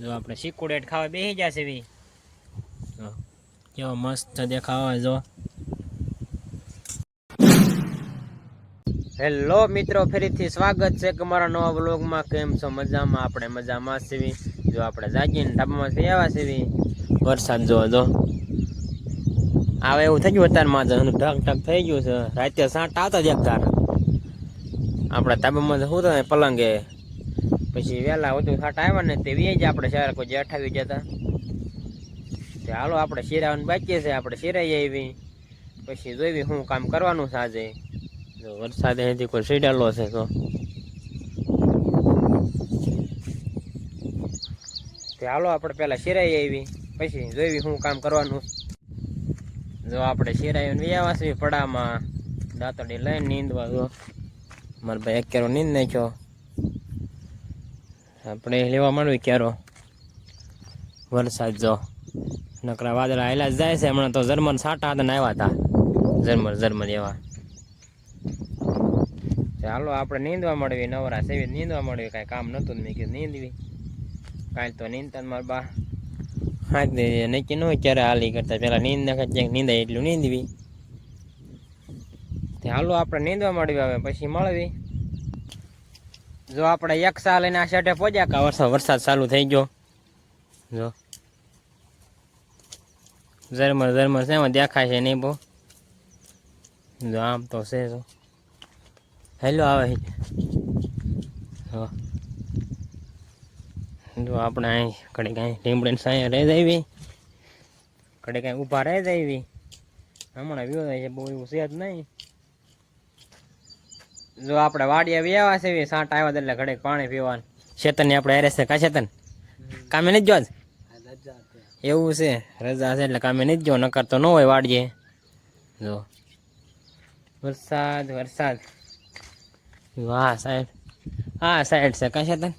જો આપણે સિકુડેટ ખાવા બેસી જશે એવી જો, કેવો મસ્ત દેખાવ જો. હેલો મિત્રો, ફરીથી સ્વાગત છે કે મારા નવા બ્લોગમાં કેમ છો? મજામાં? આપણે મજામાં સીવી જો, આપણે જાગીને ઢાબામાં થઈ આવ્યા સીવી વરસાદ જો જો. આવે એવું થઈ ગયું અત્યારમાં જ. ઢક ઢક થઈ ગયું છે. રાતે સાંટ આવતા જ એક આપણે ધાબામાં શું થાય? પલંગે પછી વહેલા વધુ સાટ આવ્યા ને તે વીએ જ આપણે શહેર કોઈ અઠાવી જતા તે. હાલો આપણે શિરાવાનું બાકી છે, આપણે શિરાઈ આવી પછી જોઈવી શું કામ કરવાનું છે જો વરસાદ અહીંથી કોઈ સીડેલો છે તો. તે હાલો આપણે પેલા શિરાઈ આવી પછી જોઈવી શું કામ કરવાનું. જો આપણે શિરાઈ વ્યાવા છે પડામાં. દાંતડી લઈને નીંદવા જો. મારા ભાઈ એક કેરો નીંદ નાખ્યો. આપણે લેવા માંડવી ક્યારો વરસાદ જો. નકરા વાદળા આવેલા જ જાય છે. હમણાં તો જર્મન સાટા હતા આવ્યા હતા. જર્મન જર્મન એવા. ચાલો આપણે નીંદવા મળવી નવરા સેવી નીંદવા મળવી કાંઈ કામ નહોતું મેં નીંદવી. કાંઈ તો નીંદતા મારા બા. હાથ દે નક્કી ન હોય ક્યારે હાલી કરતા. પેલા નીંદ નાખે ક્યાંક નીંદાય એટલું નીંદવી. હાલો, આપણે નીંદવા મળવી હવે પછી મળવી. જો આપણે એક સાલ લઈને આ શેઠે પહોંચ્યા કા વરસાદ વરસાદ ચાલુ થઈ ગયો. જો. ઝરમર ઝરમર છે, એમાં દેખાય છે નહીં બહુ. જો આમ તો છે, જો. હેલો, આવે જો. જો આપણે અહીં કડે કાંઈ લીમડીને સાયા રહી જાવી કડે કાંઈ ઊભા રહી જાવી હમણાં વ્યૂ થાય છે, બહુ એવું છે નહીં. જો આપણે વાડીએ વ્યાવા છે સાંટ આવ્યા એટલે ઘડે પાણી પીવાનું. શેતન આપણે હેરે છે, કા શેતન? કામે નહીં જો એવું છે, રજા છે એટલે કામે નહીં જો નકર તો ન હોય વાડીએ. જો. વરસાદ વરસાદ. વાહ, સાહેબ. હા સાઈડ છે, કા શેતન?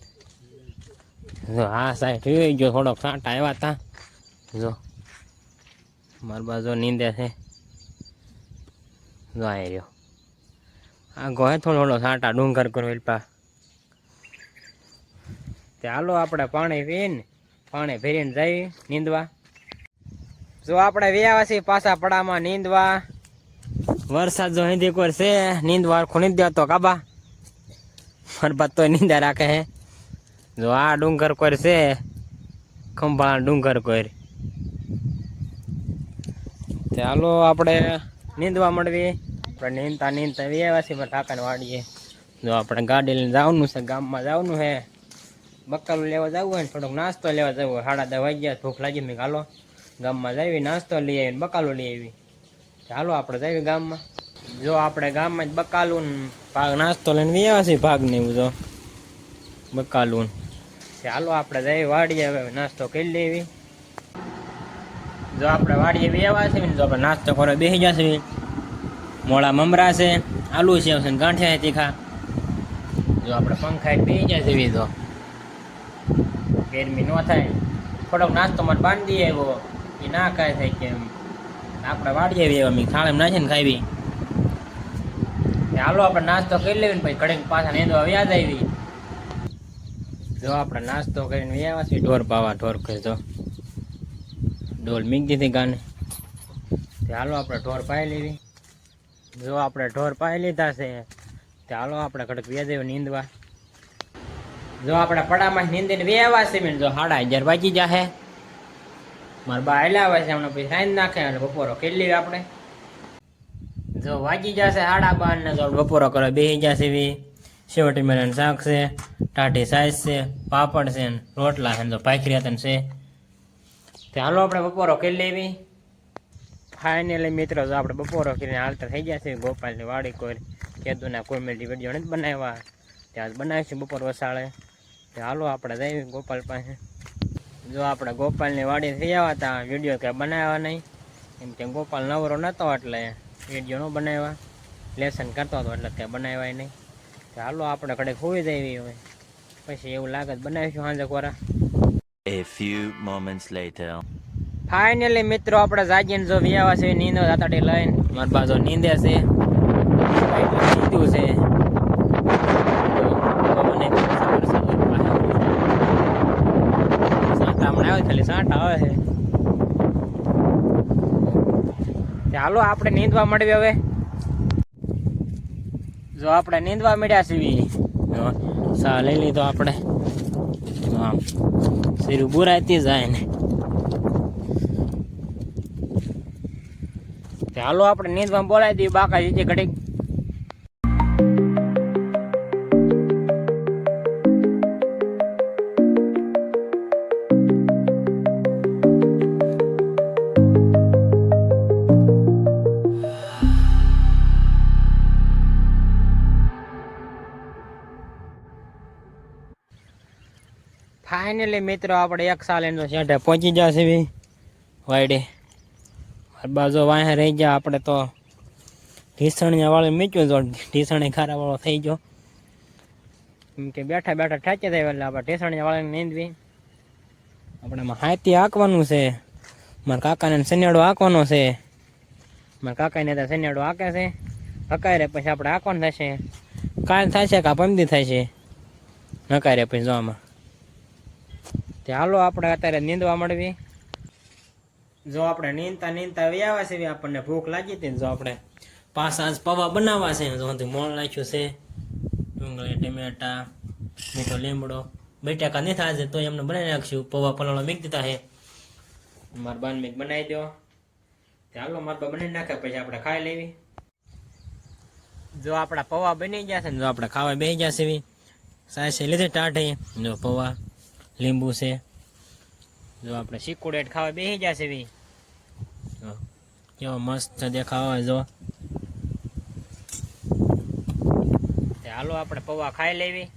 જો, હા, સાહેબ જોઈ ગયો, થોડોક સાંટ આવ્યા હતા. જો. મારી બાજુ નીંદે છે. જો આવી રહ્યો. આ ગોહે થોડો થોડો સાટા ડુંગર કરો એલપા. તે હાલો આપણે પાણી પીને, પાણી ભરીને જઈ નીંદવા. જો આપણે વ્યાવાસી પાછા પડામાં નીંદવા. વરસાદ જો હિન્દી કોર છે, નીંદવા આખું નહીં દેતો કાબા. બરબાદ તો નીંદા રાખે હે. જો આ ડુંગર કોર છે ખંભા ડુંગર કોર. હાલો આપણે નીંદવા મળવી આપણે નીંદતા નીંદતા વ્યવાસી પણ ટાંકાને વાડીએ જો આપણે ગાડી લઈને જવાનું છે, ગામમાં જવાનું છે. બકાલું લેવા જવું હોય ને, થોડોક નાસ્તો લેવા જવું હોય. સાડા દસ વાગ્યા, ભૂખ લાગી મેં હાલો, ગામમાં જઈએ નાસ્તો લઈ આવીને બકાલું લઈ આવી. ચાલો આપણે જઈએ ગામમાં. જો આપણે ગામમાં જ બકાલું ભાગ નાસ્તો લઈને વ્યવાસી ભાગ ને એવું જો. બકાલું ચાલો આપણે જઈએ વાડીએ, હવે નાસ્તો કરી લેવી જો આપણે વાડીએ બેવા છે ને, જો આપણે નાસ્તો કરો બેસી જશે મોળા મમરા છે, આલુ છે ગાંઠિયા તીખા. જો આપણે પંખા પી જાય છે તો. ગરમી ન થાય. થોડોક નાસ્તો માટે બાંધી આવ્યો. એ ના કાંઈ થાય કે એમ. વાળી આવી એવા ખાણે નાખીને ખાવી હાલો, આપણે નાસ્તો કરી લેવી ને પછી કડક પાછા નેંદવા વ્યાજ આવી. જો આપણે નાસ્તો કરીને વ્યાવા છે ઢોર પાવા, ઢોર કરજો ઢોલ મીક દીધી ગાને. તે હાલો, આપણે ઢોર પાઈ લેવી. જો આપણે ઢોર પાઈ લીધા છે ચાલો આપણે કડક વ્યાજ નીંદવા. જો આપણે પડામાં નીંદીને વેવા છે, મેં જો સાડા હજાર વાગી જાહે. મારા બા આવેલા આવે છે હમણાં પછી સાંજ નાખે અને બપોરો કરી લેવી આપણે. જો વાગી જશે સાડા બાર ને જો બપોરો કરે બેસી જશે એવી. શેવટી મેળાનું શાક છે, ટાઢી સાઈઝ છે, પાપડ છે રોટલા છે જો ભાખરી હતા છે. તે હાલો આપણે બપોરો કરી લેવી. ફાઇનલી મિત્રો, જો આપણે બપોરો કરીને હાલતા થઈ ગયા છે ગોપાલની વાડી કોઈ કેદુના કોમેડી વીડિયો નથી બનાવ્યા. ત્યાં બનાવીશું બપોર વસાળે. હાલો આપણે જઈએ ગોપાલ પાસે. જો આપણે ગોપાલની વાડી થઈ આવ્યા હતા વીડિયો કંઈ બનાવ્યા નહીં. એમ કે ગોપાલ નવરો નહોતો એટલે વીડિયો ન બનાવ્યા. લેસન કરતો હતો એટલે કંઈ બનાવ્યા નહીં. હાલો આપણે કડે ખોવી જઈએ હવે. પછી એવું લાગે બનાવીશું સાંજે ખોરા A few moments later. Finally મિત્રો, આપણે જાગીને જો વ્યાવા છે, નીંદો દાતાડી લઈને. મારા બાજુ નીંદે છે. નીંદું છે? ચાલો આપણે નીંદવા મળવી હવે. જો આપણે નીંદવા મળ્યા છીએ. સા લઈ લીધો આપણે. સીરું બુરાતી જાય ને. ચાલો આપણે નીંદમાં બોલાવી દઈએ બાકા જીજે ઘડીક. ફાઇનલી મિત્રો, આપણે એક સાલ એનો શેઠે પહોંચી જશે બી વાયડે. બાજુ વાંહે રહી ગયા, આપણે તો ઢીસણિયા વાળો મીચ્યું જો ઢીસણી ખારા વાળો થઈ ગયો. એમ કે બેઠા બેઠા ઠાચે થાય એટલે આપણે ઢીસણિયા વાળાને નીંદવી. આપણે હાથી હાંકવાનું છે. મારા કાકાને શનિયાળો હાંકવાનો છે. મારા કાકાને ત્યાં શનિયાળો હાંકે છે. હકાય રે પછી આપણે હાંકવાનું થશે. કાલ થશે કાં પમદી થશે? નકાય રે પછી જોવામાં તે હાલો, આપણે અત્યારે નીંદવા મળવી જો આપણે નીંદતા નીંદતા વ્યાવા છે આપણને ભૂખ લાગી હતી જો આપણે આજ પૌવા બનાવવા છે. જો મોણ નાખ્યું છે. ડુંગળી ટમેટા મીઠો લીમડો. બટાકા નહીં થાય તો એમને બનાવી નાખશું. પવા પલાળો મીક દીધા છે. મારા બાન મીક બનાવી દો ચાલો મારા બા બનાવી નાખે, પછી આપણે ખાઈ લેવી. જો આપણા પૌવા બની ગયા છે ને, જો આપણે ખાવા બેસી ગયા છે એવી. સાસે લીધે ટાઢે. જો પૌવા, લીંબુ છે. જો આપણે સિકુડેટ ખાવા બેસી જશે છે જો કેવો મસ્ત દેખાવ જો. હાલો, આપણે પૌવા ખાઈ લેવી.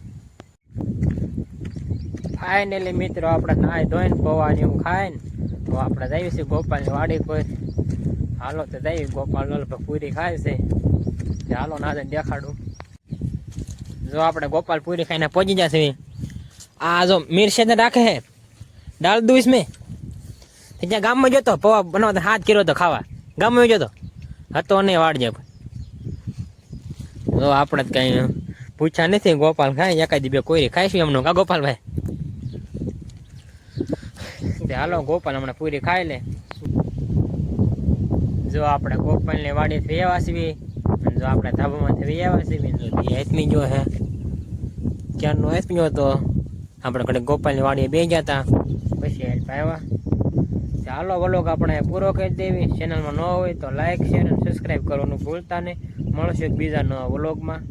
ફાઇનલી મિત્રો, આપણે નાય ધોઈને પૌવાની હું ખાઈને, તો આપણે જઈએ છીએ ગોપાલની વાડી કોઈ હાલો, તો જઈએ, ગોપાલ લલભાઈ પૂરી ખાય છે. હાલો ના જઈને દેખાડું. જો, આપણે ગોપાલ પૂરી ખાઈને પહોંચી જશે આ જો મિરસેદ રાખે હે દાળ દુઈસ મેં. ત્યાં ગામમાં જતો પૌવા બનાવતા હાથ કર્યો તો ખાવા. ગામમાં જતો હતો નહીં વાળજે તો આપણે જ કઈ પૂછ્યા નથી, ગોપાલ ખાય, એકાદી બે કોઈ ખાઈશું એમનું? કા ગોપાલભાઈ? તે હાલો, ગોપાલ હમણાં પૂરી ખાઈ લે. જો આપણે ગોપાલની વાડી આવ્યા છીએ અને જો આપણે ધાબામાંથી આવ્યા છીએ જો હેતમી જો હે. ક્યારનો હેતમી હતો આપણે ઘડીક ગોપાલની વાડીએ બે ગયા હતા પછી હેલ્પ આવ્યા ચાલો વલોગ આપણે પૂરો કરી દેવી. ચેનલમાં ન હોય તો લાઇક શેર અને સબસ્ક્રાઈબ કરવાનું ભૂલતા નહીં. મળશું બીજા નવા વ્લોગમાં.